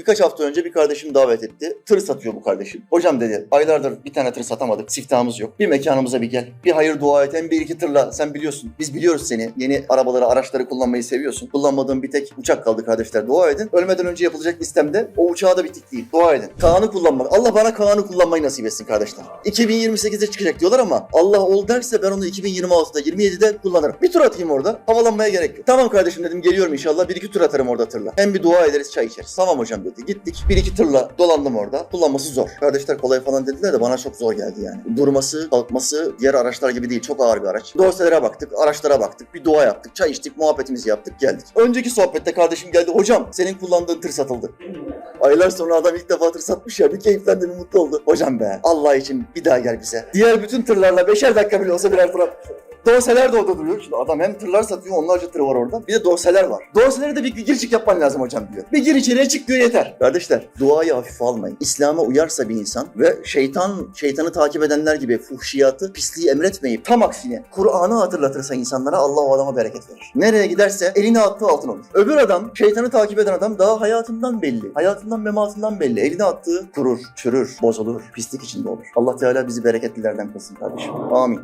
Birkaç hafta önce bir kardeşim davet etti. Tır satıyor bu kardeşim. Hocam dedi aylardır bir tane tır satamadık. Siftahımız yok. Bir mekanımıza bir gel. Bir hayır dua et. Hem bir iki tırla sen biliyorsun. Biz biliyoruz seni. Yeni arabaları, araçları kullanmayı seviyorsun. Kullanmadığın bir tek uçak kaldı kardeşler. Dua edin. Ölmeden önce yapılacak listemde o uçağı da bitik değil. Dua edin. Kaan'ı kullanmak. Allah bana Kaan'ı kullanmayı nasip etsin kardeşler. 2028'de çıkacak diyorlar ama Allah ol derse ben onu 2026'da 27'de kullanırım. Bir tur atayım orada. Havalanmaya gerek yok. Tamam kardeşim dedim geliyorum inşallah. Bir iki tur atarım orada tırla. Hem bir dua ederiz çay içeriz. Tamam hocam dedi. Gittik. Bir iki tırla dolandım orada. Kullanması zor. Kardeşler kolay falan dediler de bana çok zor geldi yani. Durması, kalkması diğer araçlar gibi değil. Çok ağır bir araç. Dorselere baktık, araçlara baktık. Bir dua yaptık. Çay içtik, muhabbetimizi yaptık, geldik. Önceki sohbette kardeşim geldi. Hocam senin kullandığın tır satıldı. Aylar sonra adam ilk defa tır satmış ya. Bir keyiflendi, bir mutlu oldu. Hocam be Allah için bir daha gel bize. Diğer bütün tırlarla beşer dakika bile olsa birer tur atmışlar. Dorseler de orada duruyor. Şimdi adam hem tırlar satıyor, onlarca tır var orada. Bir de dorseler var. Dorselere de bir gir çık yapman lazım hocam diyor. Bir gir içeriye çık diyor yeter. Kardeşler duayı hafife almayın. İslam'a uyarsa bir insan ve şeytan, şeytanı takip edenler gibi fuhşiyatı, pisliği emretmeyip tam aksine Kur'an'ı hatırlatırsa insanlara Allah o adama bereket verir. Nereye giderse eline attığı altın olur. Öbür adam, şeytanı takip eden adam daha hayatından belli. Hayatından mematından belli. Eline attığı kurur, çürür, bozulur, pislik içinde olur. Allah Teala bizi bereketlilerden kılsın kardeşim. Amin.